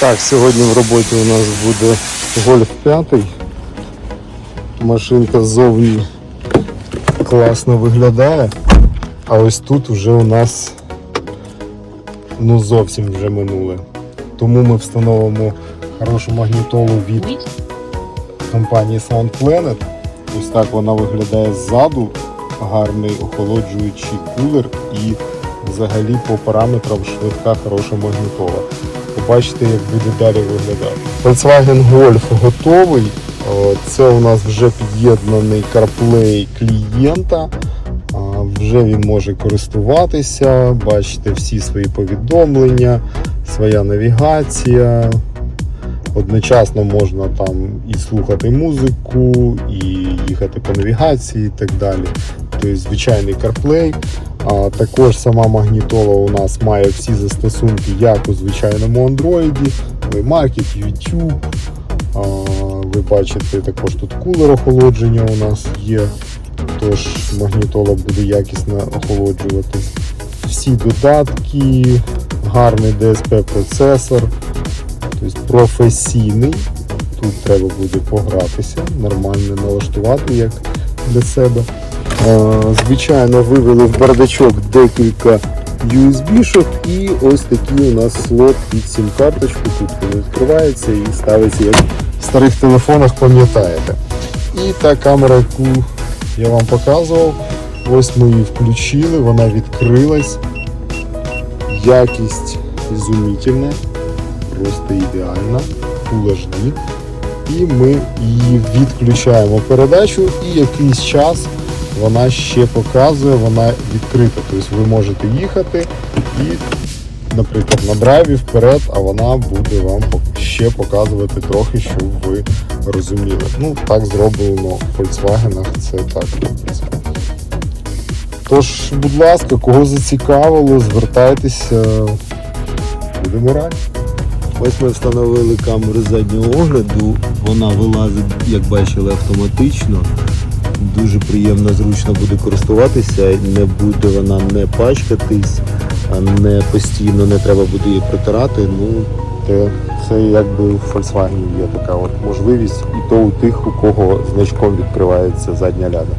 Так, сьогодні в роботі у нас буде Гольф 5. Машинка ззовні класно виглядає. А ось тут вже у нас ну зовсім вже минуле. Тому ми встановимо хорошу магнітолу від компанії Sound Planet. Ось так вона виглядає ззаду. Гарний охолоджуючий кулер і взагалі по параметрам швидка хороша магнітола. Побачите, як буде далі виглядати. Volkswagen Golf готовий. Це у нас вже під'єднаний CarPlay клієнта. Вже він може користуватися, бачите всі свої повідомлення, своя навігація. Одночасно можна там і слухати музику, і їхати по навігації і так далі. Тобто звичайний CarPlay. А також сама магнітола у нас має всі застосунки, як у звичайному Android, Market, YouTube. А, ви бачите, також тут кулер охолодження у нас є. Тож магнітола буде якісно охолоджувати. Всі додатки, гарний DSP процесор, тобто професійний. Тут треба буде погратися, нормально налаштувати як для себе. Е, Звичайно, вивели в бардачок декілька USB-шок і ось такий у нас слот під сім-карточку. Тут він відкривається і ставиться як в старих телефонах, пам'ятаєте. І та камера, яку я вам показував, ось ми її включили, вона відкрилась. Якість ізумітельна, просто ідеальна, Full HD. І ми її відключаємо передачу і якийсь час вона ще показує, вона відкрита. Тобто ви можете їхати і, наприклад, на драйві вперед, а вона буде вам ще показувати трохи, щоб ви розуміли. Ну, так зроблено в Volkswagen, це так. Тож, будь ласка, кого зацікавило, звертайтеся, будемо раді. Ось ми встановили камеру заднього огляду. Вона вилазить, як бачили, автоматично. Дуже приємно, зручно буде користуватися, не буде вона не пачкатись, не постійно не треба буде її протирати. Ну, Те- Це якби в Volkswagen є така от можливість, і то у тих, у кого значком відкривається задня ляда.